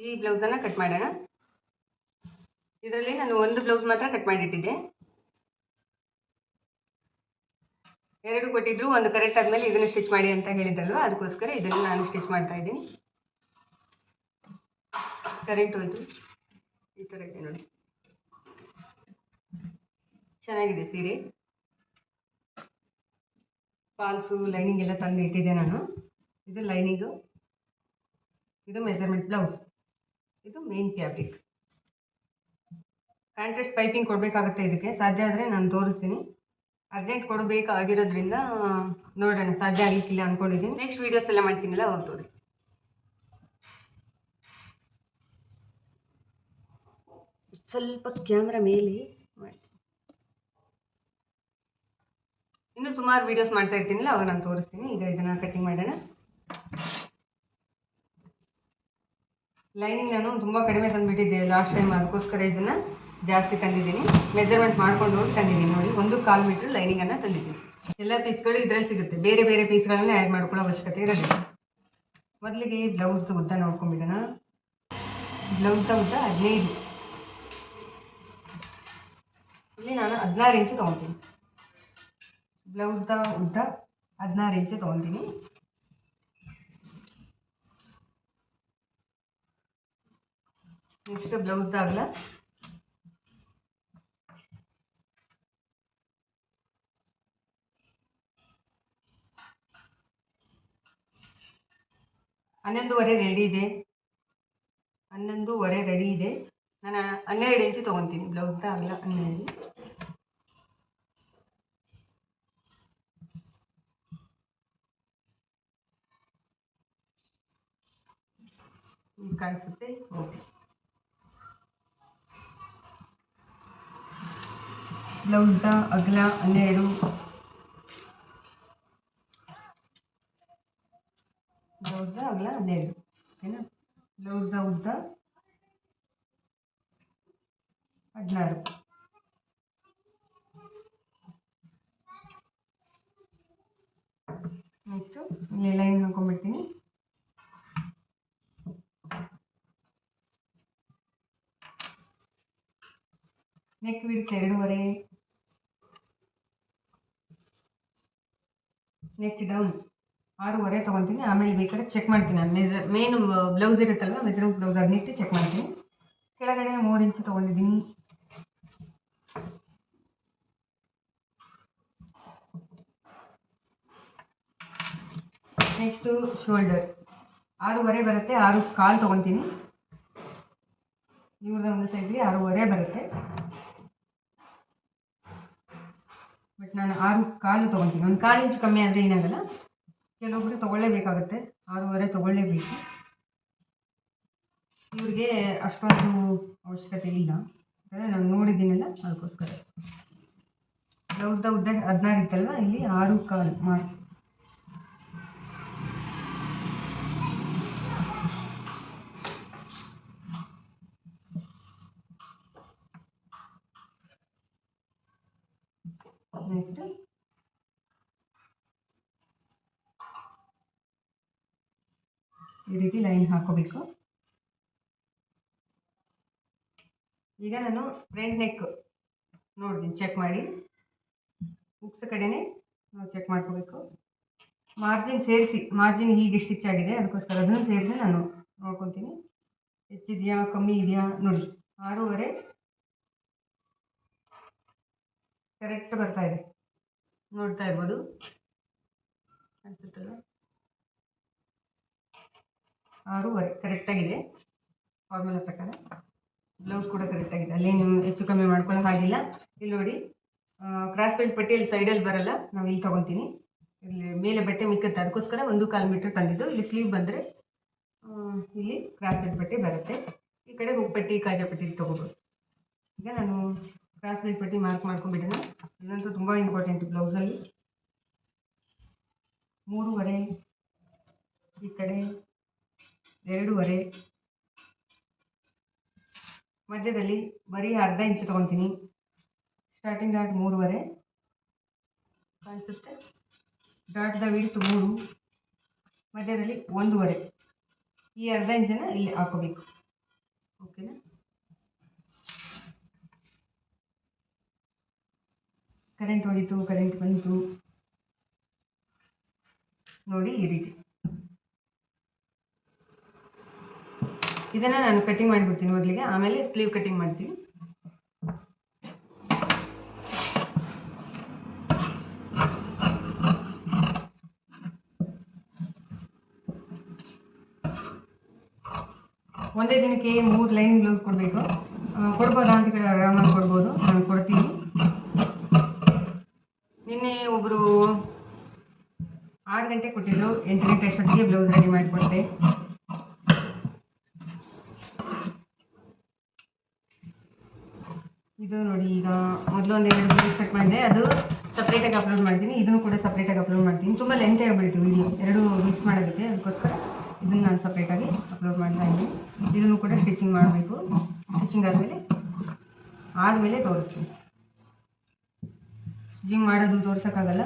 ಈ ಬ್ಲೌಸನ್ನು ಕಟ್ ಮಾಡೋಣ. ಇದರಲ್ಲಿ ನಾನು ಒಂದು ಬ್ಲೌಸ್ ಮಾತ್ರ ಕಟ್ ಮಾಡಿಟ್ಟಿದ್ದೆ. ಎರಡು ಕೊಟ್ಟಿದ್ರು, ಒಂದು ಕರೆಕ್ಟ್ ಆದಮೇಲೆ ಇದನ್ನು ಸ್ಟಿಚ್ ಮಾಡಿ ಅಂತ ಹೇಳಿದ್ರಲ್ವ ಅದಕ್ಕೋಸ್ಕರ ಇದನ್ನು ನಾನು ಸ್ಟಿಚ್ ಮಾಡ್ತಾ ಇದ್ದೀನಿ. ಕರೆಂಟ್ ಹೋಯ್ತು. ಈ ಥರ ಇದೆ ನೋಡಿ. ಚೆನ್ನಾಗಿದೆ ಸೀರೆ. ಫಾಲ್ಸು ಲೈನಿಂಗ್ ಎಲ್ಲ ತಂದು ಇಟ್ಟಿದ್ದೆ ನಾನು. ಇದು ಲೈನಿಂಗು ಇದು ಮೆಜರ್ಮೆಂಟ್ ಬ್ಲೌಸ್ ಇದು ಮೇನ್ ಫ್ಯಾಬ್ರಿಕ್ ಕಾಂಟ್ರಾಸ್ಟ್ ಪೈಪಿಂಗ್ ಕೊಡಬೇಕಾಗುತ್ತೆ ಇದಕ್ಕೆ. ಸಾಧ್ಯ ಆದರೆ ನಾನು ತೋರಿಸ್ತೀನಿ. ಅರ್ಜೆಂಟ್ ಕೊಡಬೇಕಾಗಿರೋದ್ರಿಂದ ನೋಡೋಣ. ಸಾಧ್ಯ ಆಗಲಿಕ್ಕಿಲ್ಲ ಅಂದ್ಕೊಂಡಿದ್ದೀನಿ ನೆಕ್ಸ್ಟ್ ವೀಡಿಯೋಸ್ ಎಲ್ಲ ಮಾಡ್ತೀನಲ್ಲ, ಅವಾಗ ತೋರಿಸ್ತೀನಿ. ಸ್ವಲ್ಪ ಕ್ಯಾಮ್ರಾ ಮೇಲೆ ಮಾಡ್ತೀನಿ. ಇನ್ನೂ ಸುಮಾರು ವೀಡಿಯೋಸ್ ಮಾಡ್ತಾ ಇರ್ತೀನಲ್ಲ, ಅವಾಗ ನಾನು ತೋರಿಸ್ತೀನಿ. ಈಗ ಇದನ್ನು ಕಟ್ಟಿಂಗ್ ಮಾಡೋಣ. ಲೈನಿಂಗ್ ನಾನು ತುಂಬ ಕಡಿಮೆ ತಂದುಬಿಟ್ಟಿದ್ದೆ ಲಾಸ್ಟ್ ಟೈಮ್ ಅದಕ್ಕೋಸ್ಕರ ಇದನ್ನು ಜಾಸ್ತಿ ತಂದಿದ್ದೀನಿ. ಮೆಜರ್ಮೆಂಟ್ ಮಾಡ್ಕೊಂಡು ಹೋಗಿ ತಂದಿದ್ದೀನಿ ನೋಡಿ, ಒಂದು ಕಾಲು ಮೀಟ್ರ್ ಲೈನಿಂಗನ್ನು ತಂದಿದ್ದೀನಿ. ಎಲ್ಲ ಪೀಸ್ಗಳು ಇದರಲ್ಲಿ ಸಿಗುತ್ತೆ. ಬೇರೆ ಬೇರೆ ಪೀಸ್ಗಳನ್ನೇ ಆ್ಯಡ್ ಮಾಡ್ಕೊಳ್ಳೋ ಅವಶ್ಯಕತೆ ಇರೋದಿಲ್ಲ. ಮೊದಲಿಗೆ ಬ್ಲೌಸ್ ಉದ್ದ ನೋಡ್ಕೊಂಬಿಡೋಣ. ಬ್ಲೌಸ್ ಉದ್ದ ಹದಿನೈದು. ಇಲ್ಲಿ ನಾನು ಹದಿನಾರು ಇಂಚು ತೊಗೊತೀನಿ. ಬ್ಲೌಸ್ದ ಉದ್ದ ಹದಿನಾರು ಇಂಚು ತೊಗೊತೀನಿ. ನೆಕ್ಸ್ಟ್ ಬ್ಲೌಸ್ ಆಗಲ್ಲ ಹನ್ನೊಂದುವರೆ ರೆಡಿ ಇದೆ. ಹನ್ನೊಂದುವರೆ ರೆಡಿ ಇದೆ. ನಾನು ಹನ್ನೆರಡು ಇಂಚು ತೊಗೊತೀನಿ. ಬ್ಲೌಸ್ ಆಗಲ್ಲ ಹನ್ನೆರಡು. ಕಾಣಿಸುತ್ತೆ? ಓಕೆ. ಬ್ಲೌಸ್ದ ಅಗಲ, ಹನ್ನೆರಡು. ಬ್ಲೌಸ್ದ ಅಗಲ, ಹನ್ನೆರಡು. ಓಕೆನಾ ಬ್ಲೌಸ್ದ ಉದ್ದ ಹದಿನಾರು. ನೆಕ್ಸ್ಟು ಇಲ್ಲಿ ಲೈನ್ ಹಾಕೊಂಡ್ಬಿಡ್ತೀನಿ ನೆಕ್ ವಿಡ್ತ್ ಎರಡೂವರೆ. ನೆಕ್ ಡೌನ್ ಆರೂವರೆ ತೊಗೊತೀನಿ ಆಮೇಲೆ ಬೇಕಾದ್ರೆ ಚೆಕ್ ಮಾಡ್ತೀನಿ ನಾನು ಮೆಜರ್ ಮೇನು ಬ್ಲೌಸ್ ಇರುತ್ತಲ್ವ ಮೆಜರ್ಮೆಂಟ್ ಬ್ಲೌಸ್ ಅದನ್ನಿಟ್ಟು ಚೆಕ್ ಮಾಡ್ತೀನಿ ಕೆಳಗಡೆ ಮೂರು ಇಂಚು ತೊಗೊಂಡಿದ್ದೀನಿ ನೆಕ್ಸ್ಟು ಶೋಲ್ಡರ್ ಆರೂವರೆ ಬರುತ್ತೆ ಆರು ಕಾಲು ತೊಗೊತೀನಿ ಇವ್ರದ್ದು ಒಂದು ಸೈಜ್ಗೆ ಆರೂವರೆ ಬರುತ್ತೆ ಬಟ್ ನಾನು ಆರು ಕಾಲು ತೊಗೊತೀನಿ. ಒಂದು ಕಾಲು ಇಂಚು ಕಮ್ಮಿ ಆದರೆ ಏನಾಗಲ್ಲ. ಕೆಲವೊಬ್ಬರು ತೊಗೊಳ್ಳೇಬೇಕಾಗುತ್ತೆ. ಆರೂವರೆ ತೊಗೊಳ್ಳೇಬೇಕು. ಇವ್ರಿಗೆ ಅಷ್ಟೊಂದು ಅವಶ್ಯಕತೆ ಇಲ್ಲ. ಯಾಕಂದರೆ ನಾನು ನೋಡಿದ್ದೀನಲ್ಲ, ಅದಕ್ಕೋಸ್ಕರ. ಬ್ಲೌಸ್ದ ಉದ್ದ ಹದಿನಾರು ಇತ್ತಲ್ವ? ಇಲ್ಲಿ ಆರು ಕಾಲು ಮಾಡಿ ನೆಕ್ಸ್ಟ್ ಈ ರೀತಿ ಲೈನ್ ಹಾಕೋಬೇಕು. ಈಗ ನಾನು ಫ್ರಂಟ್ ನೆಕ್ ನೋಡ್ತೀನಿ ಚೆಕ್ ಮಾಡಿ. ಬುಕ್ಸ್ ಕಡೆನೆ ನಾವು ಚೆಕ್ ಮಾಡ್ಕೋಬೇಕು. ಮಾರ್ಜಿನ್ ಸೇರಿಸಿ ಮಾರ್ಜಿನ್ ಹೀಗೆ ಸ್ಟಿಚ್ ಆಗಿದೆ, ಅದಕ್ಕೋಸ್ಕರ ಅದನ್ನು ಸೇರಿಸಿ ನಾನು ನೋಡ್ಕೊತೀನಿ. ಹೆಚ್ಚಿದೆಯಾ, ಕಮ್ಮಿ ಇದೆಯಾ, ನೋಡಿ, ಆರೂವರೆ ಕರೆಕ್ಟ್ ಬರ್ತಾ ಇದೆ. ನೋಡ್ತಾ ಇರ್ಬೋದು. ಅನ್ಸುತ್ತಲ್ಲ ಆರೂವರೆ ಕರೆಕ್ಟಾಗಿದೆ ಫಾರ್ಮುಲಾ ಪ್ರಕಾರ. ಬ್ಲೌಸ್ ಕೂಡ ಕರೆಕ್ಟಾಗಿದೆ ಅಲ್ಲೇನು ಹೆಚ್ಚು ಕಮ್ಮಿ ಮಾಡ್ಕೊಳ್ಳೋ ಹಾಗಿಲ್ಲ. ಇಲ್ಲಿ ನೋಡಿ ಕ್ರಾಸ್ ಬೆಲ್ಟ್ ಪಟ್ಟಿಯಲ್ಲಿ ಸೈಡಲ್ಲಿ ಬರಲ್ಲ. ನಾವು ಇಲ್ಲಿ ತೊಗೊತೀನಿ. ಇಲ್ಲಿ ಮೇಲೆ ಬಟ್ಟೆ ಮಿಕ್ಕತ್ತೆ. ಅದಕ್ಕೋಸ್ಕರ ಒಂದು ಕಾಲು ಮೀಟ್ರ್ ತಂದಿದ್ದು. ಇಲ್ಲಿ ಸ್ಲೀವ್ ಬಂದರೆ ಇಲ್ಲಿ ಕ್ರಾಸ್ ಬೆಲ್ಟ್ ಬಟ್ಟೆ ಬರುತ್ತೆ. ಈ ಕಡೆ ಹೋಗಿ ಪಟ್ಟಿ ಕಾಜಾ ಪಟ್ಟಿ ತೊಗೋಬೋದು. ಈಗ ನಾನು ಕ್ರಾಸ್ ಪಟ್ಟಿ ಮಾರ್ಕ್ ಮಾಡ್ಕೊಂಡ್ಬಿಡೋಣ ಇದಂತೂ ತುಂಬ ಇಂಪಾರ್ಟೆಂಟ್ ಬ್ಲೌಸಲ್ಲಿ ಮೂರುವರೆ ಈ ಕಡೆ ಎರಡೂವರೆ ಮಧ್ಯದಲ್ಲಿ ಬರೀ ಅರ್ಧ ಇಂಚು ತೊಗೊತೀನಿ. ಸ್ಟಾರ್ಟಿಂಗ್ ಡಾಟ್ ಮೂರುವರೆ ಕಾಣಿಸುತ್ತೆ? ಡಾಟ್ದ ವಿಡ್ತ್ ಮೂರು. ಮಧ್ಯದಲ್ಲಿ ಒಂದೂವರೆ ಈ ಅರ್ಧ ಇಂಚನ್ನು ಇಲ್ಲಿ ಹಾಕೋಬೇಕು. ಓಕೆನಾ ಕರೆಂಟ್ ಹೋಗಿತ್ತು ಕರೆಂಟ್ ಬಂತು. ನೋಡಿ ಈ ರೀತಿ. ಇದನ್ನು ನಾನು ಕಟ್ಟಿಂಗ್ ಮಾಡಿಬಿಡ್ತೀನಿ ಮೊದಲಿಗೆ. ಆಮೇಲೆ ಸ್ಲೀವ್ ಕಟ್ಟಿಂಗ್ ಮಾಡ್ತೀನಿ. ಒಂದೇ ದಿನಕ್ಕೆ ಮೂರು ಲೈನ್ ಬ್ಲೌಸ್ ಕೊಡಬೇಕು. ಕೊಡ್ಬೋದಾ ಅಂತ ಕೇಳಿ ಆರಾಮಾಗಿ ಕೊಡ್ಬೋದು. ನಾನು ಕೊಡ್ತೀನಿ. ಒಬ್ಬರು ಆರು ಗಂಟೆ ಕೊಟ್ಟಿದ್ರು, ಎಂಟು ಗಂಟೆ ಅಷ್ಟೊತ್ತಿಗೆ ಬ್ಲೌಸ್ ರೆಡಿ ಮಾಡಿಕೊಟ್ಟೆ ಇದು ನೋಡಿ, ಈಗ ಮೊದಲು ಒಂದು ಎರಡು ಬ್ಲೌಸ್ ಕಟ್ ಮಾಡಿದೆ. ಅದು ಸಪ್ರೇಟಾಗಿ ಅಪ್ಲೋಡ್ ಮಾಡ್ತೀನಿ. ಇದನ್ನು ಕೂಡ ಸಪ್ರೇಟಾಗಿ ಅಪ್ಲೋಡ್ ಮಾಡ್ತೀನಿ. ತುಂಬ ಲೆಂತ್ ಆಗಿಬಿಡ್ತು ವಿಡಿಯೋ ಎರಡು ಮಿಕ್ಸ್ ಮಾಡೋದಕ್ಕೆ. ಅದಕ್ಕೋಸ್ಕರ ಇದನ್ನು ನಾನು ಸಪ್ರೇಟಾಗಿ ಅಪ್ಲೋಡ್ ಮಾಡ್ತಾ ಇದ್ದೀನಿ. ಇದನ್ನು ಕೂಡ ಸ್ಟಿಚಿಂಗ್ ಮಾಡಬೇಕು. ಸ್ಟಿಚಿಂಗ್ ಆದಮೇಲೆ ಆದಮೇಲೆ ತೋರಿಸ್ತೀನಿ. ಸ್ಟಿಚಿಂಗ್ ಮಾಡೋದು ತೋರ್ಸೋಕ್ಕಾಗಲ್ಲ.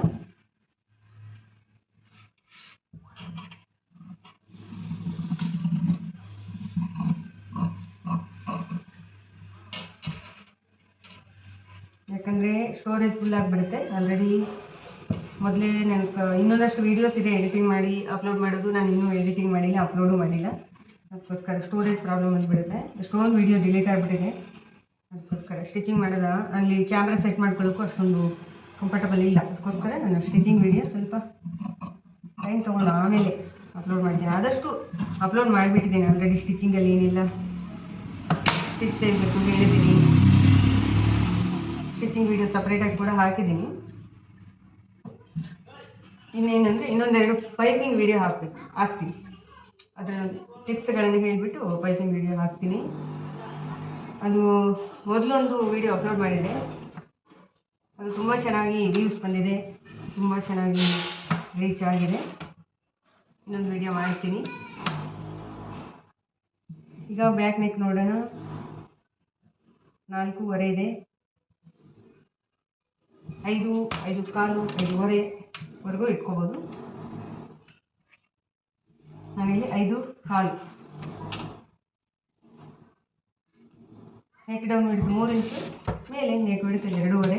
ಯಾಕಂದರೆ ಸ್ಟೋರೇಜ್ ಫುಲ್ ಆಗಿಬಿಡುತ್ತೆ. ಆಲ್ರೆಡಿ ಮೊದಲೇ ನಾನು ಇನ್ನೊಂದಷ್ಟು ವೀಡಿಯೋಸ್ ಇದೆ ಎಡಿಟಿಂಗ್ ಮಾಡಿ ಅಪ್ಲೋಡ್ ಮಾಡೋದು ನಾನು ಇನ್ನೂ ಎಡಿಟಿಂಗ್ ಮಾಡಿಲ್ಲ ಅಪ್ಲೋಡು ಮಾಡಿಲ್ಲ. ಅದಕ್ಕೋಸ್ಕರ ಸ್ಟೋರೇಜ್ ಪ್ರಾಬ್ಲಮ್ ಬಂದುಬಿಡುತ್ತೆ. ಎಷ್ಟೊಂದು ವೀಡಿಯೋ ಡಿಲೀಟ್ ಆಗಿಬಿಟ್ಟಿದೆ. ಅದಕ್ಕೋಸ್ಕರ ಸ್ಟಿಚಿಂಗ್ ಮಾಡೋದ, ಅಲ್ಲಿ ಕ್ಯಾಮ್ರಾ ಸೆಟ್ ಮಾಡ್ಕೊಳ್ಳೋಕ್ಕೂ ಅಷ್ಟೊಂದು ಕಂಫರ್ಟಬಲ್ ಇಲ್ಲ. ಅದಕ್ಕೋಸ್ಕರ ನಾನು ಸ್ಟಿಚಿಂಗ್ ವೀಡಿಯೋ ಸ್ವಲ್ಪ ಟೈಮ್ ತೊಗೊಂಡು ಆಮೇಲೆ ಅಪ್ಲೋಡ್ ಮಾಡ್ತೀನಿ. ಆದಷ್ಟು ಅಪ್ಲೋಡ್ ಮಾಡಿಬಿಟ್ಟಿದ್ದೀನಿ ಆಲ್ರೆಡಿ ಸ್ಟಿಚಿಂಗಲ್ಲಿ ಏನಿಲ್ಲ. ಸ್ಟಿಚ್ ಸೇರಬೇಕು ಹೇಳಿದ್ದೀನಿ. ಸ್ಟಿಚಿಂಗ್ ವೀಡಿಯೋ ಸಪ್ರೇಟಾಗಿ ಕೂಡ ಹಾಕಿದ್ದೀನಿ. ಇನ್ನೇನಂದರೆ ಇನ್ನೊಂದೆರಡು ಪೈಪಿಂಗ್ ವೀಡಿಯೋ ಹಾಕ್ಬೇಕು. ಹಾಕ್ತೀನಿ. ಅದರ ಟಿಪ್ಸ್ಗಳನ್ನು ಹೇಳಿಬಿಟ್ಟು ಪೈಪಿಂಗ್ ವೀಡಿಯೋ ಹಾಕ್ತೀನಿ. ಅದು ಮೊದಲೊಂದು ವೀಡಿಯೋ ಅಪ್ಲೋಡ್ ಮಾಡಿದೆ ಅದು ತುಂಬ ಚೆನ್ನಾಗಿ ವ್ಯೂಸ್ ಬಂದಿದೆ. ತುಂಬ ಚೆನ್ನಾಗಿ ರೀಚ್ ಆಗಿದೆ. ಇನ್ನೊಂದು ವಿಡಿಯೋ ಮಾಡ್ತೀನಿ. ಈಗ ಬ್ಯಾಕ್ ನೆಕ್ ನೋಡೋಣ. ನಾಲ್ಕೂವರೆ ಇದೆ. ಐದು ಐದು ಕಾಲು ಐದೂವರೆವರೆಗೂ ಇಟ್ಕೋಬೋದು. ನಾನಿಲ್ಲಿ ಐದು ಕಾಲು. ನೆಕ್ ಡೌನ್ ಹಿಡಿದು ಮೂರು ಇಂಚು ಮೇಲೆ ನೆಕ್ ಹಿಡಿದು ಎರಡೂವರೆ.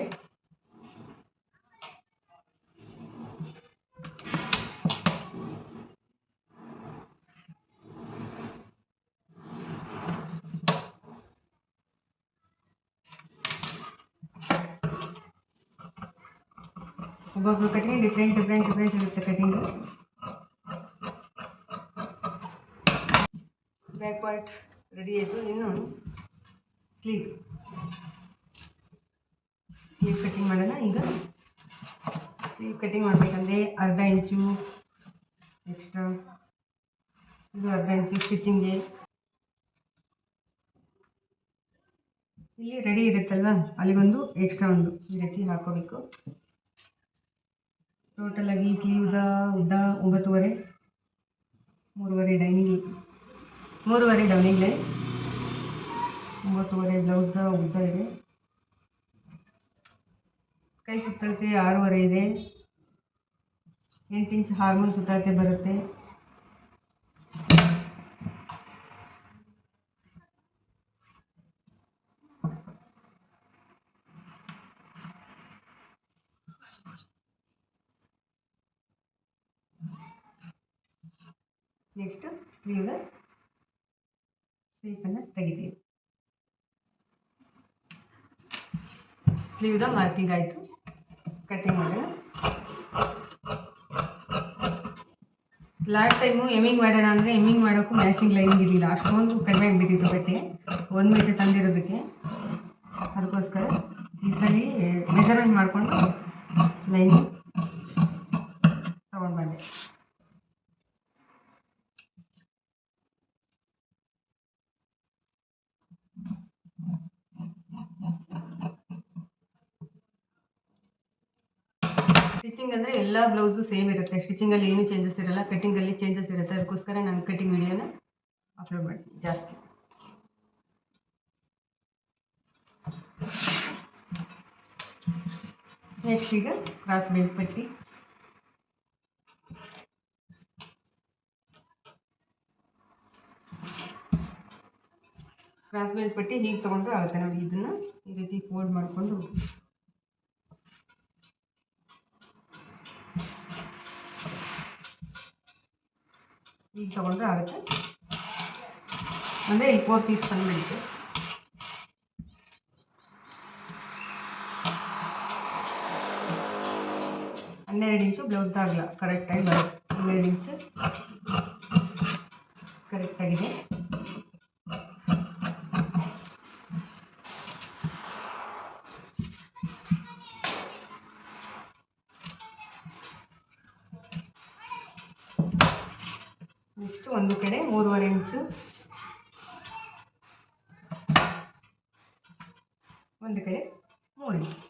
ಒಬ್ಬೊಬ್ರು ಕಟಿಂಗ್ ಡಿಫ್ರೆಂಟ್ ಡಿಫ್ರೆಂಟ್ ಡಿಫ್ರೆಂಟ್ ಇರುತ್ತೆ ಕಟಿಂಗು ಬ್ಯಾಕ್ ಪಾರ್ಟ್ ರೆಡಿ ಆಯಿತು, ಇನ್ನು ಸ್ಲೀವ್ ಸ್ಲೀವ್ ಕಟಿಂಗ್ ಮಾಡೋಣ ಈಗ. ಸ್ಲೀವ್ ಕಟಿಂಗ್ ಮಾಡಬೇಕಂದ್ರೆ ಅರ್ಧ ಇಂಚು ಎಕ್ಸ್ಟ್ರಾ ಇದು ಅರ್ಧ ಇಂಚು ಸ್ಟಿಚಿಂಗ್ಗೆ ಇಲ್ಲಿ ರೆಡಿ ಇರುತ್ತಲ್ವ? ಅಲ್ಲಿಗೊಂದು ಎಕ್ಸ್ಟ್ರಾ ಒಂದು. ಈ ರೀತಿ ಹಾಕೋಬೇಕು. ಟೋಟಲ್ ಆಗಿ ಸ್ಲೀವ್ದ ಉದ್ದ ಒಂಬತ್ತುವರೆ, ಮೂರುವರೆ ಡೈನಿಂಗ್ ಮೂರುವರೆ ಡೈನಿಂಗ್ ಲೈನ್ ಒಂಬತ್ತುವರೆ ಬ್ಲೌಸ್ದ ಉದ್ದ ಇದೆ. ಕೈ ಸುತ್ತಳತೆ ಆರೂವರೆ ಇದೆ. ಎಂಟು ಇಂಚ್ ಹಾರ್ಮೋನ್ ಸುತ್ತಳತೆ ಬರುತ್ತೆ. ನೆಕ್ಸ್ಟ್ ಸ್ಲೀವ್ದ ಸ್ಲೀಪನ್ನು ತೆಗಿತೀವಿ. ಸ್ಲೀವ್ದ ಮಾರ್ಕಿಂಗ್ ಆಯಿತು. ಕಟಿಂಗ್ ಮಾಡೋಣ. ಲಾಸ್ಟ್ ಟೈಮು ಎಮ್ಮಿಂಗ್ ಮಾಡೋಣ ಅಂದರೆ ಎಮ್ಮಿಂಗ್ ಮಾಡೋಕ್ಕೂ ಮ್ಯಾಚಿಂಗ್ ಲೈನಿಂಗ್ ಇರಲಿಲ್ಲ. ಅಷ್ಟೊಂದು ಕಡಿಮೆ ಆಗಿಬಿಟ್ಟಿತ್ತು ಬಟ್ಟೆ ಒಂದು ಮೀಟರ್ ತಂದಿರೋದಕ್ಕೆ. ಅದಕ್ಕೋಸ್ಕರ ಈ ಸಲ ಮೆಜರ್ಮೆಂಟ್ ಮಾಡಿಕೊಂಡು ಲೈನಿಂಗ್ ತೊಗೊಂಡು ಬಂದೆ ಸ್ಟಿಚಿಂಗ್ ಅಂದರೆ ಎಲ್ಲ ಬ್ಲೌಸು ಸೇಮ್ ಇರುತ್ತೆ ಸ್ಟಿಚಿಂಗಲ್ಲಿ ಏನು ಚೇಂಜಸ್ ಇರಲ್ಲ ಕಟ್ಟಿಂಗಲ್ಲಿ ಚೇಂಜಸ್ ಇರುತ್ತೆ ಅದಕ್ಕೋಸ್ಕರ ನಾನು ಕಟ್ಟಿಂಗ್ ವಿಡಿಯೋನ ಅಪ್ಲೋಡ್ ಮಾಡ್ತೀನಿ ಜಾಸ್ತಿ ನೆಕ್ಸ್ಟ್ ಈಗ ಕ್ರಾಸ್ ಬೆಲ್ಟ್ ಪಟ್ಟಿ ಕ್ರಾಸ್ ಬೆಲ್ಟ್ ಪಟ್ಟಿ ಹೀಗೆ ತೊಗೊಂಡ್ರು ಆಗುತ್ತೆ ನೋಡಿ ಇದನ್ನು ಈ ರೀತಿ ಫೋಲ್ಡ್ ಮಾಡಿಕೊಂಡು ಹೀಗೆ ತೊಗೊಂಡ್ರೆ ಆಗುತ್ತೆ. ಅಂದರೆ ಇಲ್ಲಿ ಫೋರ್ ಪೀಸ್ ಬಂದುಬಿಡುತ್ತೆ ಹನ್ನೆರಡು ಇಂಚು ಬ್ಲೌಸ್ ಆಗಲ್ಲ ಕರೆಕ್ಟಾಗಿ ಬರುತ್ತೆ. ಹನ್ನೆರಡು ಇಂಚು. ಕರೆಕ್ಟಾಗಿದೆ ನೆಕ್ಸ್ಟ್ ಒಂದು ಕಡೆ ಮೂರುವರೆ ಇಂಚು ಒಂದು ಕಡೆ ಮೂರು ಇಂಚು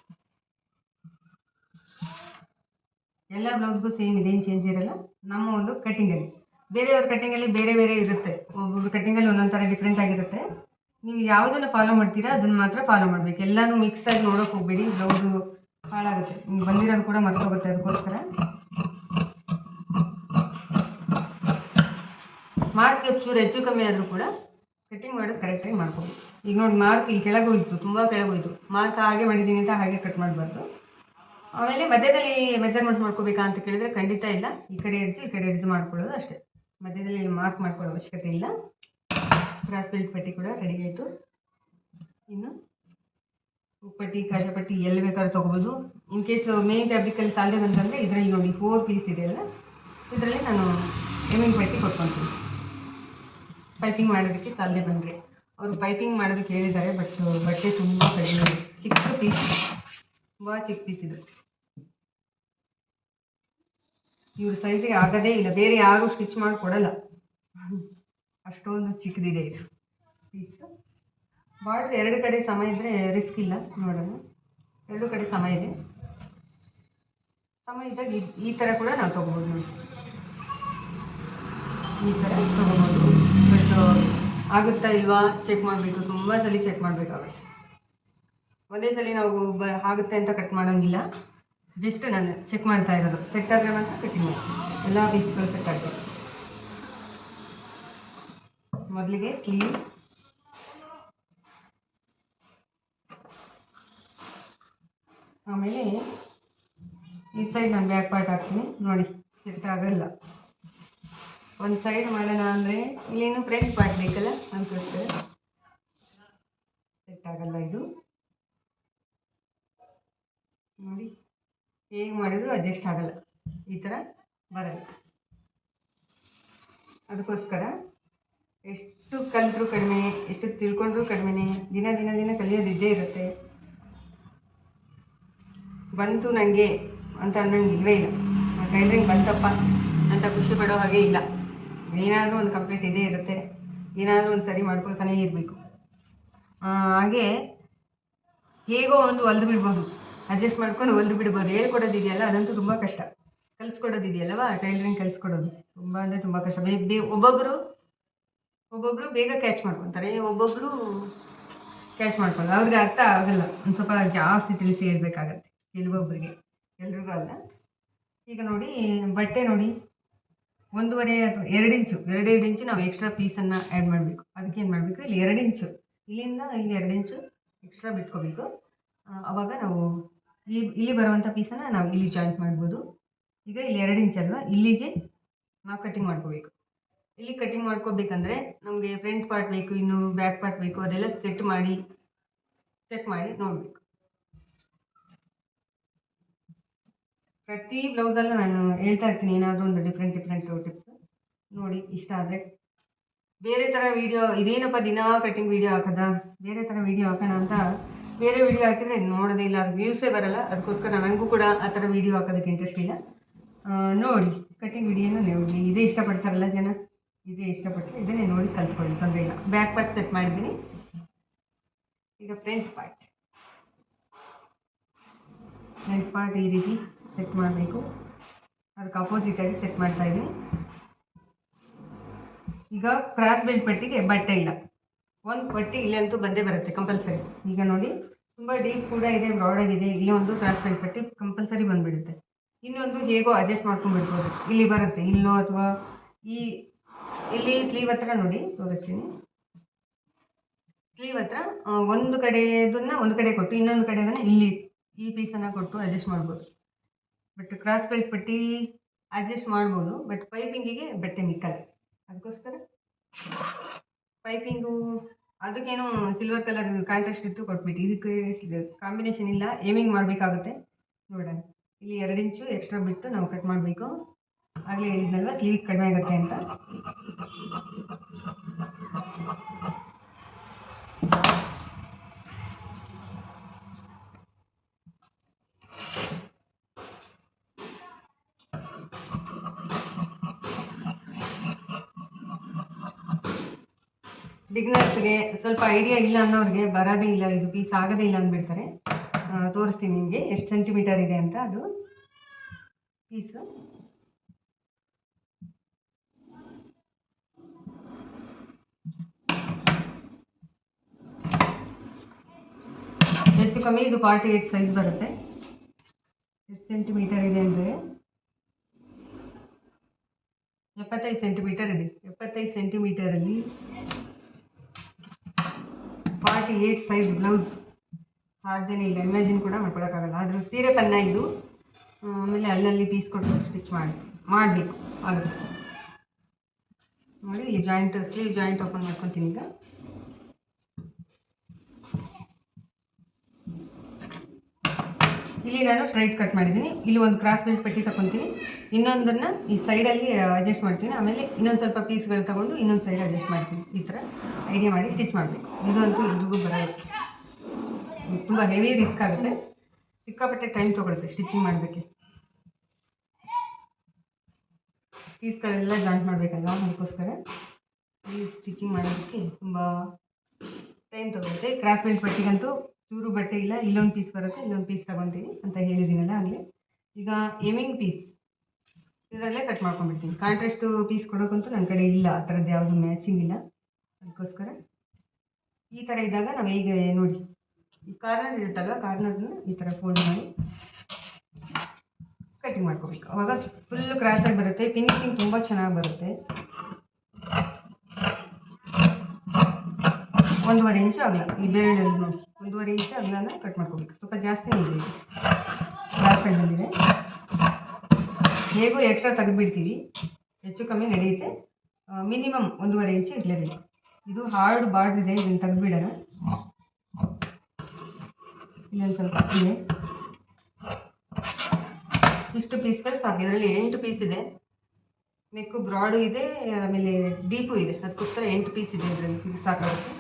ಎಲ್ಲ ಬ್ಲೌಸ್ಗೂ ಸೇಮ್ ಇದೇನು ಚೇಂಜ್ ಇರಲ್ಲ. ನಮ್ಮ ಒಂದು ಕಟ್ಟಿಂಗಲ್ಲಿ ಬೇರೆಯವ್ರ ಕಟ್ಟಿಂಗಲ್ಲಿ ಬೇರೆ ಬೇರೆ ಇರುತ್ತೆ. ಒಬ್ಬೊಬ್ರು ಕಟ್ಟಿಂಗಲ್ಲಿ ಒಂದೊಂದು ಥರ ಡಿಫ್ರೆಂಟ್ ಆಗಿರುತ್ತೆ. ನೀವು ಯಾವುದನ್ನು ಫಾಲೋ ಮಾಡ್ತೀರಾ, ಅದನ್ನು ಮಾತ್ರ ಫಾಲೋ ಮಾಡಬೇಕು. ಎಲ್ಲನೂ ಮಿಕ್ಸ್ ಆಗಿ ನೋಡೋಕೆ ಹೋಗಬೇಡಿ. ಬ್ಲೌಸು ಹಾಳಾಗುತ್ತೆ. ನೀವು ಬಂದಿರೋದು ಕೂಡ ಮರ್ತೋಗುತ್ತೆ ಅದಕ್ಕೋಸ್ಕರ. ಮಾರ್ಕ್ ಚೂರು ಹೆಚ್ಚು ಕಮ್ಮಿ ಆದರೂ ಕೂಡ ಕಟ್ಟಿಂಗ್ ಮಾಡೋದು ಕರೆಕ್ಟಾಗಿ ಮಾಡ್ಬೋದು ಈಗ ನೋಡಿ ಮಾರ್ಕ್ ಇಲ್ಲಿ ಕೆಳಗೋಯ್ತು ತುಂಬ ಕೆಳಗೋಯ್ತು ಮಾರ್ಕ್ ಹಾಗೆ ಮಾಡಿದ್ದೀನಿ ಅಂತ ಹಾಗೆ ಕಟ್ ಮಾಡಬಾರ್ದು. ಆಮೇಲೆ ಮಧ್ಯದಲ್ಲಿ ಮೆಜರ್ಮೆಂಟ್ ಮಾಡ್ಕೋಬೇಕಾ ಅಂತ ಕೇಳಿದ್ರೆ ಖಂಡಿತ ಇಲ್ಲ. ಈ ಕಡೆ ಎಡ್ಜ್ ಈ ಕಡೆ ಎಡ್ಜ್ ಮಾಡ್ಕೊಳ್ಳೋದು ಅಷ್ಟೇ. ಮಧ್ಯದಲ್ಲಿ ಮಾರ್ಕ್ ಮಾಡ್ಕೊಳ್ಳೋ ಅವಶ್ಯಕತೆ ಇಲ್ಲ. ಕ್ರಾಸ್ ಬೆಲ್ಟ್ ಪಟ್ಟಿ ಕೂಡ ರೆಡಿ ಆಯಿತು. ಇನ್ನು ಪಟ್ಟಿ ಕಾಜಪಟ್ಟಿ ಎಲ್ಲಿ ಬೇಕಾದ್ರೂ ತೊಗೋಬೋದು. ಇನ್ ಕೇಸ್ ಮೇನ್ ಫ್ಯಾಬ್ರಿಕಲ್ಲಿ ಸಾಲದೆ ಬಂತಂದರೆ ಇದರಲ್ಲಿ ನೋಡಿ ಫೋರ್ ಪೀಸ್ ಇದೆ ಅಲ್ಲ. ಇದರಲ್ಲಿ ನಾನು ಎಮ್ಮಿಂಗ್ ಪಟ್ಟಿ ಕೊಟ್ಕೊತೀನಿ. ಪೈಪಿಂಗ್ ಮಾಡೋದಕ್ಕೆ ಸಾಲದೆ ಬಂದರೆ. ಅವರು ಪೈಪಿಂಗ್ ಮಾಡೋದಕ್ಕೆ ಹೇಳಿದ್ದಾರೆ ಬಟ್ ಬಟ್ಟೆ ತುಂಬ ಕಡಿಮೆ. ಚಿಕ್ಕ ಪೀಸ್ ತುಂಬ ಚಿಕ್ಕ ಪೀಸ್ ಇದು. ಇವ್ರ ಸೈಜಿಗೆ ಆಗದೇ ಇಲ್ಲ. ಬೇರೆ ಯಾರೂ ಸ್ಟಿಚ್ ಮಾಡಿ ಕೊಡಲ್ಲ. ಅಷ್ಟೊಂದು ಚಿಕ್ಕದಿದೆ ಇದು. ಪೀಸ್ ಎರಡು ಕಡೆ ಸಮ ಇದ್ದರೆ ರಿಸ್ಕ್ ಇಲ್ಲ ನೋಡೋಣ. ಎರಡು ಕಡೆ ಸಮ ಇದೆ. ಸಮ ಇದ್ದಾಗ ಈ- ಥರ ಕೂಡ ನಾವು ತೊಗೋಬೋದು ನೋಡಿ. ಈ ಥರ ತೊಗೋಬೋದು. ಬಟ್ ಆಗುತ್ತಾ ಇಲ್ವಾ? ಚೆಕ್ ಮಾಡಬೇಕು. ತುಂಬ ಸಲ ಚೆಕ್ ಮಾಡಬೇಕಾಗುತ್ತೆ ಒಂದೇ ಸಲ ನಾವು ಆಗುತ್ತೆ ಅಂತ ಕಟ್ ಮಾಡೋಂಗಿಲ್ಲ. ಜಸ್ಟ್ ನಾನು ಚೆಕ್ ಮಾಡ್ತಾ ಇರೋದು. ಸೆಟ್ ಆದರೆ ಮಾತ್ರ ಕಟ್ಟಿಂಗ್ ಮಾಡ್ತೀನಿ. ಎಲ್ಲ ಪೀಸ್ಗಳು ಸೆಟ್ ಆಗಬೇಕು ಮೊದಲಿಗೆ ಸ್ಲೀವ್ ಆಮೇಲೆ ಈ ಸೈಡ್ ನಾನು ಬ್ಯಾಕ್ ಪಾರ್ಟ್ ಹಾಕ್ತೀನಿ. ನೋಡಿ ಸೆಟ್ ಆಗಲ್ಲ. ಒಂದು ಸೈಡ್ ಮಾಡೋಣ ಅಂದರೆ ಇಲ್ಲೇನು ಫ್ರಂಟ್ ಪಾರ್ಟ್ ಬೇಕಲ್ಲ? ಅದಕ್ಕೋಸ್ಕರ ಸೆಟ್ ಆಗಲ್ಲ ಇದು. ನೋಡಿ. ಹೇಗೆ ಮಾಡಿದ್ರು ಅಡ್ಜಸ್ಟ್ ಆಗಲ್ಲ. ಈ ಥರ ಬರಲ್ಲ. ಅದಕ್ಕೋಸ್ಕರ ಎಷ್ಟು ಕಲಿತ್ರೂ ಕಡಿಮೆ ಎಷ್ಟು ತಿಳ್ಕೊಂಡ್ರೂ ಕಡಿಮೆ ದಿನ ದಿನ ದಿನ ಕಲಿಯೋದಿದ್ದೇ ಇರುತ್ತೆ. ಬಂತು ನನಗೆ ಅಂತ ಅನ್ನಂಗೆ ಇಲ್ವೇ ಇಲ್ಲ. ಟೈಲರಿಂಗ್ ಬಂತಪ್ಪ ಅಂತ ಖುಷಿ ಪಡೋ ಹಾಗೆ ಇಲ್ಲ. ಏನಾದರೂ ಒಂದು ಕಂಪ್ಲೀಟ್ ಇದೇ ಇರುತ್ತೆ. ಏನಾದರೂ ಒಂದು ಸರಿ ಮಾಡ್ಕೊಳ್ತಾನೇ ಇರಬೇಕು. ಹಾಗೆ ಹೇಗೋ ಒಂದು ಹೊಲ್ದು ಬಿಡ್ಬೋದು. ಅಡ್ಜಸ್ಟ್ ಮಾಡ್ಕೊಂಡು ಹೊಲ್ದು ಬಿಡ್ಬೋದು. ಹೇಳ್ಕೊಡೋದಿದೆಯಲ್ಲ? ಅದಂತೂ ತುಂಬ ಕಷ್ಟ. ಕಲಿಸ್ಕೊಡೋದಿದೆಯಲ್ಲವಾ? ಟೈಲರಿಂಗ್ ಕಲಿಸ್ಕೊಡೋದು. ತುಂಬ ಅಂದರೆ ತುಂಬ ಕಷ್ಟ. ಬೇ ಬೇ ಒಬ್ಬೊಬ್ಬರು ಒಬ್ಬೊಬ್ಬರು ಬೇಗ ಕ್ಯಾಚ್ ಮಾಡ್ಕೊತಾರೆ. ಒಬ್ಬೊಬ್ಬರು ಕ್ಯಾಚ್ ಮಾಡ್ಕೊಳ್ಳೋ ಅವ್ರಿಗೆ ಅರ್ಥ ಆಗಲ್ಲ. ಒಂದು ಸ್ವಲ್ಪ ಜಾಸ್ತಿ ತಿಳಿಸಿ ಹೇಳ್ಬೇಕಾಗತ್ತೆ ಕೆಲವೊಬ್ಬರಿಗೆ ಎಲ್ರಿಗೂ ಅಲ್ಲ. ಈಗ ನೋಡಿ, ಬಟ್ಟೆ ನೋಡಿ. ಒಂದೂವರೆ ಅಥವಾ ಎರಡು ಇಂಚು. ಎರಡೆರಡು ಇಂಚು ನಾವು ಎಕ್ಸ್ಟ್ರಾ ಪೀಸನ್ನು ಆ್ಯಡ್ ಮಾಡಬೇಕು. ಅದಕ್ಕೆ ಏನು ಮಾಡಬೇಕು? ಇಲ್ಲಿ ಎರಡು ಇಂಚು. ಇಲ್ಲಿಂದ ಇಲ್ಲಿ ಎರಡು ಇಂಚು ಎಕ್ಸ್ಟ್ರಾ ಬಿಟ್ಕೋಬೇಕು. ಆವಾಗ ನಾವು ಇಲ್ಲಿ ಇಲ್ಲಿ ಬರುವಂಥ ಪೀಸನ್ನು ನಾವು ಇಲ್ಲಿ ಜಾಯಿಂಟ್ ಮಾಡ್ಬೋದು. ಈಗ ಇಲ್ಲಿ ಎರಡು ಇಂಚ್ ಅಲ್ವಾ? ಇಲ್ಲಿಗೆ ನಾವು ಕಟ್ಟಿಂಗ್ ಮಾಡ್ಕೋಬೇಕು. ಇಲ್ಲಿ ಕಟ್ಟಿಂಗ್ ಮಾಡ್ಕೋಬೇಕಂದ್ರೆ ನಮಗೆ ಫ್ರಂಟ್ ಪಾರ್ಟ್ ಬೇಕು, ಇನ್ನು ಬ್ಯಾಕ್ ಪಾರ್ಟ್ ಬೇಕು, ಅದೆಲ್ಲ ಸೆಟ್ ಮಾಡಿ ಚೆಕ್ ಮಾಡಿ ನೋಡಬೇಕು. ಪ್ರತಿ ಬ್ಲೌಸಲ್ಲೂ ನಾನು ಹೇಳ್ತಾ ಇರ್ತೀನಿ, ಏನಾದರೂ ಒಂದು ಡಿಫ್ರೆಂಟ್ ಡಿಫ್ರೆಂಟ್ ಟಿಪ್ಸ್ ನೋಡಿ, ಇಷ್ಟ ಆದರೆ. ಬೇರೆ ಥರ ವೀಡಿಯೋ ಇದೇನಪ್ಪ ದಿನಾ ಕಟಿಂಗ್ ವೀಡಿಯೋ ಹಾಕದ? ಬೇರೆ ಥರ ವೀಡಿಯೋ ಹಾಕೋಣ ಅಂತ ಬೇರೆ ವಿಡಿಯೋ ಹಾಕಿದರೆ ನೋಡೋದೇ ಇಲ್ಲ, ಅದು ವ್ಯೂಸೇ ಬರಲ್ಲ. ಅದಕ್ಕೋಸ್ಕರ ನನಗೂ ಕೂಡ ಆ ಥರ ವಿಡಿಯೋ ಹಾಕೋದಕ್ಕೆ ಇಂಟ್ರೆಸ್ಟ್ ಇಲ್ಲ. ನೋಡಿ ಕಟ್ಟಿಂಗ್ ವಿಡಿಯೋನು ನೋಡಿ ಇದೇ ಇಷ್ಟಪಡ್ತಾರಲ್ಲ ಜನ? ಇದೇ ಇಷ್ಟಪಟ್ಟರೆ ಇದನ್ನೇ ನೋಡಿ ಕಲ್ತ್ಕೊಳ್ಳಿ, ತೊಂದರೆ ಇಲ್ಲ. ಬ್ಯಾಕ್ ಪಾರ್ಟ್ ಸೆಟ್ ಮಾಡಿದ್ದೀನಿ. ಈಗ ಫ್ರಂಟ್ ಪಾರ್ಟ್ ಫ್ರಂಟ್ ಪಾರ್ಟ್ ಈ ರೀತಿ ಸೆಟ್ ಮಾಡಬೇಕು. ಅದಕ್ಕೆ ಅಪೋಸಿಟಾಗಿ ಸೆಟ್ ಮಾಡ್ತಾ ಇದ್ದೀನಿ. ಈಗ ಕ್ರಾಸ್ ಬೆಲ್ಟ್ ಪಟ್ಟಿಗೆ ಬಟ್ಟೆ ಇಲ್ಲ. ಒಂದು ಪಟ್ಟಿ ಇಲ್ಲಂತೂ ಬಂದೇ ಬರುತ್ತೆ ಕಂಪಲ್ಸರಿ ಈಗ ನೋಡಿ, ತುಂಬ ಡೀಪ್ ಕೂಡ ಇದೆ ಬ್ರಾಡ್ ಆಗಿದೆ. ಇಲ್ಲಿ ಒಂದು ಬೆಲ್ಟ್ ಪಟ್ಟಿ ಕಂಪಲ್ಸರಿ ಬಂದುಬಿಡುತ್ತೆ. ಇನ್ನೊಂದು ಹೇಗೋ ಅಡ್ಜಸ್ಟ್ ಮಾಡ್ಕೊಂಡ್ಬಿಡ್ಬೋದು. ಇಲ್ಲಿ ಬರುತ್ತೆ, ಇಲ್ಲೋ ಅಥವಾ ಈ ಇಲ್ಲಿ ಸ್ಲೀವ್ ಹತ್ರ ನೋಡಿ, ತೋರಿಸ್ತೀನಿ. ಸ್ಲೀವ್ ಹತ್ರ ಒಂದು ಕಡೆದನ್ನ ಒಂದು ಕಡೆ ಕೊಟ್ಟು, ಇನ್ನೊಂದು ಕಡೆದನ್ನ ಇಲ್ಲಿ ಈ ಪೀಸನ್ನು ಕೊಟ್ಟು ಅಡ್ಜಸ್ಟ್ ಮಾಡ್ಬೋದು. ಬಟ್ ಕ್ರಾಸ್ ಬೆಲ್ಟ್ ಪಟ್ಟಿ ಅಡ್ಜಸ್ಟ್ ಮಾಡ್ಬೋದು ಬಟ್ ಪೈಪಿಂಗಿಗೆ ಬಟ್ಟೆ ಮಿಕ್ಕಲ್ಲ. ಅದಕ್ಕೋಸ್ಕರ ಪೈಪಿಂಗು ಅದಕ್ಕೇನು ಸಿಲ್ವರ್ ಕಲರ್ ಕಾಂಟ್ರಾಸ್ಟ್ ಇತ್ತು ಕೊಟ್ಬಿಟ್ಟು ಇದಕ್ಕೆ ಕಾಂಬಿನೇಷನ್ ಇಲ್ಲ ಏಮಿಂಗ್ ಮಾಡಬೇಕಾಗುತ್ತೆ. ನೋಡೋಣ. ಇಲ್ಲಿ ಎರಡು ಇಂಚು ಎಕ್ಸ್ಟ್ರಾ ಬಿಟ್ಟು ನಾವು ಕಟ್ ಮಾಡಬೇಕು. ಆಗಲೇ ಹೇಳಿದ್ನಲ್ವ ಸ್ಲೀವ್ ಕಡಿಮೆ ಆಗುತ್ತೆ ಅಂತ. ಬಿಗ್ನರ್ಸ್ಗೆ ಸ್ವಲ್ಪ ಐಡಿಯಾ ಇಲ್ಲ ಅನ್ನೋರಿಗೆ ಬರೋದೇ ಇಲ್ಲ, ಇದು ಪೀಸ್ ಆಗೋದೇ ಇಲ್ಲ ಅಂದ್ಬಿಡ್ತಾರೆ. ತೋರಿಸ್ತೀನಿ ನಿಮಗೆ, ಎಷ್ಟು ಸೆಂಟಿಮೀಟರ್ ಇದೆ ಅಂತ ಅದು ಪೀಸು ಹೆಚ್ಚು ಕಮ್ಮಿ ಇದು ಫಾರ್ಟಿ ಏಟ್ ಸೈಜ್ ಬರುತ್ತೆ. ಎಷ್ಟು ಸೆಂಟಿಮೀಟರ್ ಇದೆ ಅಂದರೆ? ಎಪ್ಪತ್ತೈದು ಸೆಂಟಿಮೀಟರ್ ಇದೆ. ಎಪ್ಪತ್ತೈದು ಸೆಂಟಿಮೀಟರಲ್ಲಿ ಫಾರ್ಟಿ ಏಯ್ಟ್ ಸೈಜ್ ಬ್ಲೌಸ್ ಸಾಧ್ಯನೇ ಇಲ್ಲ ಇಮ್ಯಾಜಿನ್ ಕೂಡ ಮಾಡ್ಕೊಳಕ್ಕಾಗಲ್ಲ. ಆದರೂ ಸೀರೆ ಪನ್ನ ಇದು. ಆಮೇಲೆ ಅಲ್ಲಲ್ಲಿ ಪೀಸ್ ಕೊಟ್ಟು ಸ್ಟಿಚ್ ಮಾಡಿ, ಮಾಡಬೇಕು, ಆಗುತ್ತೆ. ನೋಡಿ, ಈ ಜಾಯಿಂಟ್ ಸ್ಲೀವ್ ಜಾಯಿಂಟ್ ಓಪನ್ ಮಾಡ್ಕೊತೀನಿ ಈಗ. ಇಲ್ಲಿ ನಾನು ಸ್ಟ್ರೈಟ್ ಕಟ್ ಮಾಡಿದ್ದೀನಿ. ಇಲ್ಲಿ ಒಂದು ಕ್ರಾಸ್ ಬೆಲ್ಟ್ ಪಟ್ಟಿ ತಗೊತೀನಿ ಇನ್ನೊಂದನ್ನು ಈ ಸೈಡಲ್ಲಿ ಅಡ್ಜಸ್ಟ್ ಮಾಡ್ತೀನಿ. ಆಮೇಲೆ ಇನ್ನೊಂದು ಸ್ವಲ್ಪ ಪೀಸ್ಗಳು ತೊಗೊಂಡು ಇನ್ನೊಂದು ಸೈಡ್ ಅಡ್ಜಸ್ಟ್ ಮಾಡ್ತೀನಿ. ಈ ಥರ ಐಡಿಯಾ ಮಾಡಿ ಸ್ಟಿಚ್ ಮಾಡಬೇಕು. ಇದಂತೂ ಎಲ್ರಿಗೂ ಬರಲ್ಲ. ತುಂಬ ಹೆವಿ ರಿಸ್ಕ್ ಆಗುತ್ತೆ. ಸಿಕ್ಕಾಪಟ್ಟೆ ಟೈಮ್ ತೊಗೊಳುತ್ತೆ ಸ್ಟಿಚಿಂಗ್ ಮಾಡೋದಕ್ಕೆ ಪೀಸ್ಗಳೆಲ್ಲ ಜಾಯಿಂಟ್ ಮಾಡಬೇಕಲ್ವ? ಅದಕ್ಕೋಸ್ಕರ ಈ ಸ್ಟಿಚಿಂಗ್ ಮಾಡೋದಕ್ಕೆ ತುಂಬ ಟೈಮ್ ತೊಗೊಳುತ್ತೆ. ಕ್ರಾಸ್ ಪಟ್ಟಿಗಂತೂ ಚೂರು ಬಟ್ಟೆ ಇಲ್ಲ, ಇಲ್ಲೊಂದು ಪೀಸ್ ಬರುತ್ತೆ, ಇಲ್ಲೊಂದು ಪೀಸ್ ತಗೊತೀನಿ ಅಂತ ಹೇಳಿದ್ದೀನಲ್ಲ ಅಲ್ಲಿ. ಈಗ ಎಮಿಂಗ್ ಪೀಸ್ ಇದರಲ್ಲೇ ಕಟ್ ಮಾಡ್ಕೊಂಡ್ಬಿಡ್ತೀನಿ. ಕಾಂಟ್ರಾಸ್ಟ್ ಪೀಸ್ ಕೊಡೋಕ್ಕಂತೂ ನನ್ನ ಕಡೆ ಇಲ್ಲ, ಆ ಥರದ್ದು ಯಾವುದು ಮ್ಯಾಚಿಂಗ್ ಇಲ್ಲ. ಅದಕ್ಕೋಸ್ಕರ ಈ ಥರ ಇದ್ದಾಗ ನಾವು ಹೇಗೆ ನೋಡಿ, ಈ ಕಾರ್ನರ್ ಇರುತ್ತಲ್ಲ ಕಾರ್ನರ್ನ ಈ ಥರ ಫೋಲ್ಡ್ ಮಾಡಿ ಕಟಿಂಗ್ ಮಾಡ್ಕೋಬೇಕು. ಅವಾಗ ಫುಲ್ ಕ್ರಾಸಾಗಿ ಬರುತ್ತೆ ಫಿನಿಶಿಂಗ್ ತುಂಬ ಚೆನ್ನಾಗಿ ಬರುತ್ತೆ. ಒಂದೂವರೆ ಇಂಚು ಅಗಲ, ಈ ಬೆರಳಲ್ಲಿ ನೋಡಿ. ಒಂದೂವರೆ ಇಂಚು ಅಗಲನ ಕಟ್ ಮಾಡ್ಕೋಬೇಕು. ಸ್ವಲ್ಪ ಜಾಸ್ತಿ ಇದೆ. ಕ್ರಾಸಾಗಿ ಬಂದಿದೆ. ಹೇಗೂ ಎಕ್ಸ್ಟ್ರಾ ತೆಗೆದುಬಿಡ್ತೀವಿ. ಹೆಚ್ಚು ಕಮ್ಮಿ ನಡೆಯುತ್ತೆ. ಮಿನಿಮಮ್ ಒಂದೂವರೆ ಇಂಚು ಇರಲೇಬೇಕು. ಇದು ಹಾರ್ಡ್ ಬಾರ್ಡ್ ಇದೆ, ಇದನ್ನು ತೆಗೆದುಬಿಡೋಣ. ಇನ್ನೊಂದು ಸ್ವಲ್ಪ ಇದೆ. ಇಷ್ಟು ಪೀಸ್ಗಳು ಸಾಕು. ಇದರಲ್ಲಿ ಎಂಟು ಪೀಸ್ ಇದೆ. ನೆಕ್ಕು ಬ್ರಾಡು ಇದೆ, ಆಮೇಲೆ ಡೀಪು ಇದೆ. ಅದಕ್ಕೋಸ್ಕರ ಎಂಟು ಪೀಸ್ ಇದೆ ಇದರಲ್ಲಿ. ಇದು ಸಾಕಾಗುತ್ತೆ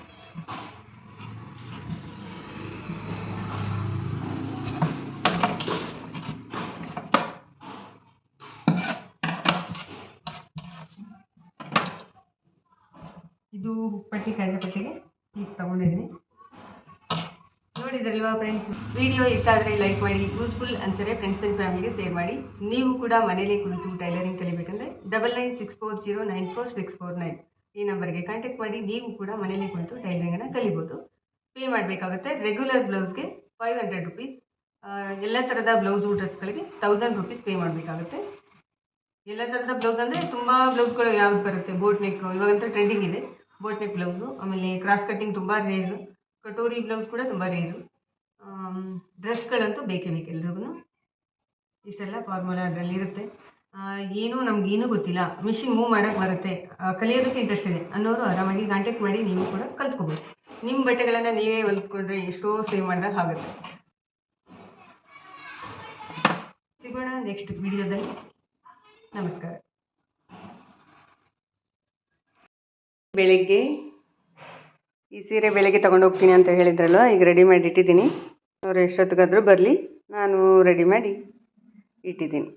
ಇದು ಪಟ್ಟಿ ಕಾಜೆ ಪಟ್ಟಿಗೆ ಪೀಸ್ ತಗೊಂಡಿದ್ದೀನಿ ನೋಡಿದ್ರಲ್ವಾ ಫ್ರೆಂಡ್ಸ್ ವಿಡಿಯೋ ಇಷ್ಟ ಆದರೆ ಲೈಕ್ ಮಾಡಿ ಯೂಸ್ಫುಲ್ ಅನ್ಸರೆ ಫ್ರೆಂಡ್ಸ್ ಆ್ಯಂಡ್ ಫ್ಯಾಮಿಲಿಗೆ ಶೇರ್ ಮಾಡಿ. ನೀವು ಕೂಡ ಮನೇಲಿ ಕುಳಿತು tailoring ಕಲಿಬೇಕಂದ್ರೆ double nine six four zero nine four six four nine ಈ ನಂಬರ್ಗೆ ಕಾಂಟ್ಯಾಕ್ಟ್ ಮಾಡಿ. ನೀವು ಕೂಡ ಮನೇಲಿ ಕುಳಿತು ಟೈಲರಿಂಗನ್ನು ಕಲಿಬೋದು. ಪೇ ಮಾಡಬೇಕಾಗುತ್ತೆ. ರೆಗ್ಯುಲರ್ ಬ್ಲೌಸ್ಗೆ ಫೈವ್ ಹಂಡ್ರೆಡ್ ರುಪೀಸ್ ಎಲ್ಲ ಥರದ ಬ್ಲೌಸು ಡ್ರೆಸ್ಗಳಿಗೆ ತೌಸಂಡ್ ರುಪೀಸ್ ಪೇ ಮಾಡಬೇಕಾಗುತ್ತೆ. ಎಲ್ಲ ಥರದ ಬ್ಲೌಸ್ ಅಂದರೆ ತುಂಬ ಬ್ಲೌಸ್ಗಳು ಯಾವ್ದು ಬರುತ್ತೆ? ಬೋಟ್ ನೆಕ್ ಇವಾಗಂತೂ ಟ್ರೆಂಡಿಂಗ್ ಇದೆ. ಬೋಟ್ ನೆಕ್ ಬ್ಲೌಸು ಆಮೇಲೆ ಕ್ರಾಸ್ ಕಟ್ಟಿಂಗ್ ತುಂಬ ರೇರು ಕಟೋರಿ ಬ್ಲೌಸ್ ಕೂಡ ತುಂಬ ರೇರು. ಡ್ರೆಸ್ಗಳಂತೂ ಬೇಕೇ ಬೇಕು ಎಲ್ರಿಗೂ ಇಷ್ಟೆಲ್ಲ ಫಾರ್ಮುಲಾ ಅದರಲ್ಲಿರುತ್ತೆ. ಏನು ಏನೂ ಗೊತ್ತಿಲ್ಲ. ಮಿಷಿನ್ ಮೂವ್ ಮಾಡೋಕ್ಕೆ ಬರುತ್ತೆ. ಕಲಿಯೋದಕ್ಕೆ ಇಂಟ್ರೆಸ್ಟ್ ಇದೆ. ಅನ್ನೋರು ಆರಾಮಾಗಿ ಕಾಂಟ್ಯಾಕ್ಟ್ ಮಾಡಿ ನೀವು ಕೂಡ ಕಲ್ತ್ಕೋಬೋದು. ನಿಮ್ಮ ಬಟ್ಟೆಗಳನ್ನು ನೀವೇ ಹೊಲ್ತ್ಕೊಂಡ್ರೆ ಎಷ್ಟೋ ಸೇವ್ ಮಾಡಿದಾಗ ಆಗುತ್ತೆ. ಸಿಗೋಣ ನೆಕ್ಸ್ಟ್ ವಿಡಿಯೋದಲ್ಲಿ. ನಮಸ್ಕಾರ. ಬೆಳಿಗ್ಗೆ ಈ ಸೀರೆ ಬೆಳಗ್ಗೆ ತಗೊಂಡು ಹೋಗ್ತೀನಿ ಅಂತ ಹೇಳಿದ್ರಲ್ವ, ಈಗ ರೆಡಿ ಮಾಡಿ ಇಟ್ಟಿದ್ದೀನಿ. ಅವ್ರು ಎಷ್ಟೊತ್ತಿಗಾದರೂ ಬರಲಿ, ನಾನು ರೆಡಿ ಮಾಡಿ ಇಟ್ಟಿದ್ದೀನಿ.